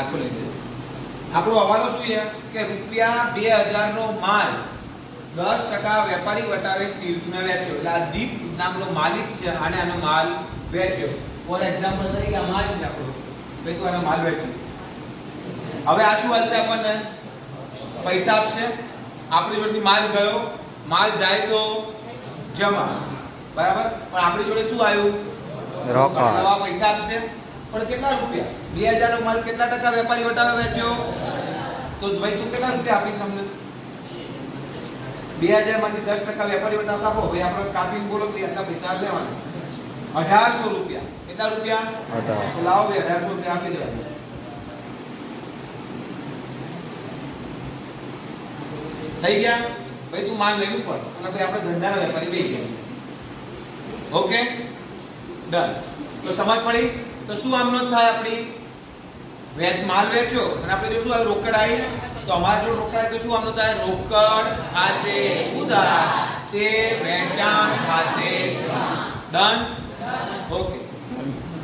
આખો લઈ લેજો આપણો હવાલો શું છે? કે રૂપિયા બે હજાર માલ દસ ટકા વેપારી વટાવે તીર્થને વેચ્યો. એટલે આ દીપ નામનો માલિક છે આને આનો માલ વેચ્યો. ફોર એક્ઝામ્પલ તરીકે આ માલ છે આપણો. ભાઈ તું આનો માલ વેચ્યો હવે આ શું હાલશે આપણને? પૈસા આપશે. આપણી જોડેથી માલ ગયો. માલ જાય તો જમા. બરાબર? પણ આપણી જોડે શું આવ્યું? રોકડ નવા પૈસા આપશે. પણ કેટલા રૂપિયા? બે હજાર નો માલ કેટલા ટકા વેપારી વટાવે વેચ્યો? તો ભાઈ તું કેટલા રૂપિયા આપીશ અમને બે હજારમાંથી દસ ટકા વેપારી વટાવતા કાપો ભાઈ આપણે કાપી બોલો કે આટલા પૈસા લેવાના. અઢારસો રૂપિયા. કેટલા રૂપિયા? લાવો ભાઈ અઢારસો રૂપિયા આપી દેવા. થઈ ગયા? ભાઈ તું માલ લેવું પણ અને ભાઈ આપણે ધંધાના વેપારી બે ગયા. ઓકે? ડન. તો સમજ પડી? તો શું આમનો થાય આપણી? વેચ માલ વેચ્યો અને આપણે જો શું આવ્યું રોકડ આવી તો અમારે જો રોકડ આવી તો શું આમનો થાય? રોકડ ખાતે ઉધાર. તે વેચાણ ખાતે ડન ઓકે